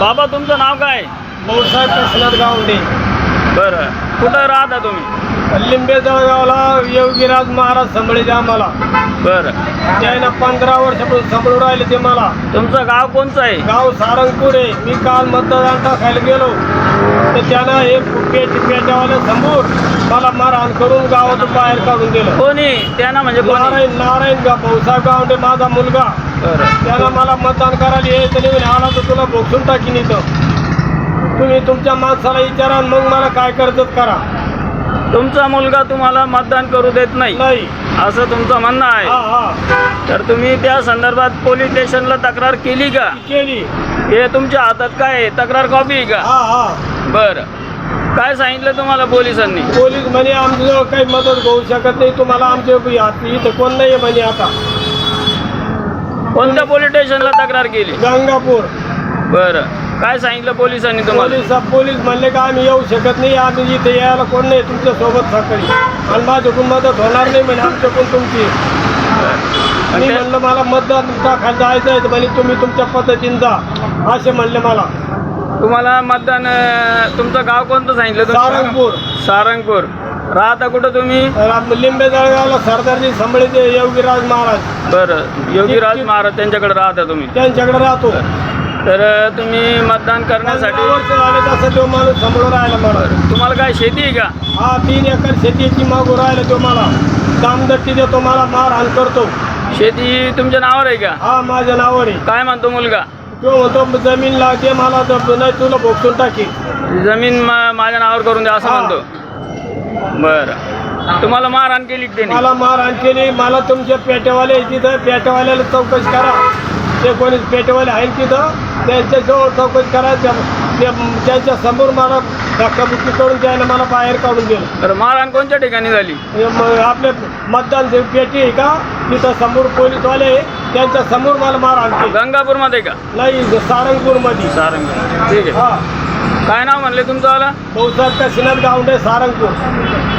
बाबा तुमचं नाव काय? भाऊसाहेब काशीनाथ गावडे. बरं. कुठं राहता तुम्ही? लिंबे जळगावला योगीराज महाराज सांभाळले आम्हाला बरं. त्यानं पंधरा वर्षापासून सांभाळून राहिले ते मला. तुमचं गाव कोणचं आहे? गाव सारंगपूर आहे. मी काल मतदान टाकायला गेलो. तर त्यानं हे पेट पेट्यावाल्या समोर मला मारहाण करून गावातून बाहेर काढून दिलं. कोणी? त्यांना म्हणजे कोणी? नारायण नारायण गा भाऊसाहेब गावडे माझा मुलगा. त्यानं मला मतदान करायला यायचं नाही आला तर तुला भोगसून टाकीन इथं. तुम्ही तुमच्या माणसाला विचारा मग मला काय कर्जत करा. तुमचा मुलगा तुम्हाला मतदान करू देत नाही. नाही. असं तुमचं म्हणणं आहे. हा तर तुम्ही त्या संदर्भात पोलीस स्टेशनला तक्रार केली का? केली. हे तुमच्या हातात काय तक्रार कॉपी का? हा हा. बरं. काय सांगितलं तुम्हाला पोलिसांनी? पोलीस म्हणे आमच्याजवळ काही मदत होऊ शकत नाही. तुम्हाला आमच्या हात इथं कोण नाही आहे म्हणे आता. कोणत्या पोलीस स्टेशनला तक्रार केली? गंगापूर. बरं. काय सांगितलं पोलिसांनी तुम्हाला? पोलीस पोलीस म्हणले का आम्ही येऊ शकत नाही आम्ही इथे यायला कोण नाही तुमच्यासोबत सकाळी आणि माझ्याकडून मदत होणार नाही म्हणे आमच्याकडून तुमची. आणि म्हणलं मला मतदान टाकायला जायचं आहे तर म्हणे तुम्ही तुमच्या पद्धतीने जा. असे म्हणले मला. तुम्हाला मतदान अं, तुमचं गाव कोणतं सांगितलं तुम्ही? सारंगपूर. सारंगपूर. राहता कुठं तुम्ही? लिंबे जळगावला सरदारजी संभळीचे योगीराज महाराज. बरं योगीराज महाराज त्यांच्याकडे राहता तुम्ही? त्यांच्याकडे राहतो. तर तुम्ही मतदान करण्यासाठी पंधरा वर्ष झाले तसं तो माणूस सांभाळून राहिला मला. तुम्हाला काय शेती आहे का? हा तीन एकर शेतीची मागू राहिला तो मला. दामदत्ती देतो मला मारहाण करतो. शेती तुमच्या नावावर आहे का? हा माझ्या नावावर आहे. काय म्हणतो मुलगा? तो म्हणतो जमीन लागते मला तर नाही तुला भोगसून टाकी जमीन मा- माझ्या नावावर करून द्या असं हा. म्हणतो. बरं. तुम्हाला मारहाण केली का त्यांनी? मला मारहाण केली मला तुमचे पेटेवाले आहे तिथं. पेटेवाल्याला चौकशी करा. ते कोणी पेटेवाले आहेत तिथं त्यांच्याजवळ चौकशी करा. त्या- त्यांच्यासमोर मला धक्काबुक्की करून त्याने मला बाहेर काढून दिलं. बरं मारहाण कोणत्या ठिकाणी झाली? हे म- आपले मतदान जे पेटी आहे का तिथं समोर पोलीसवाले आहे, त्यांच्यासमोर मला मारहाण केली. गंगापूरमध्ये का? नाही सारंगपूरमध्ये. सारंग ठीक आहे. हा. काय नाव म्हणले तुमचं आला भाऊसाहेब काशीनाथ गावडे सारंगपूर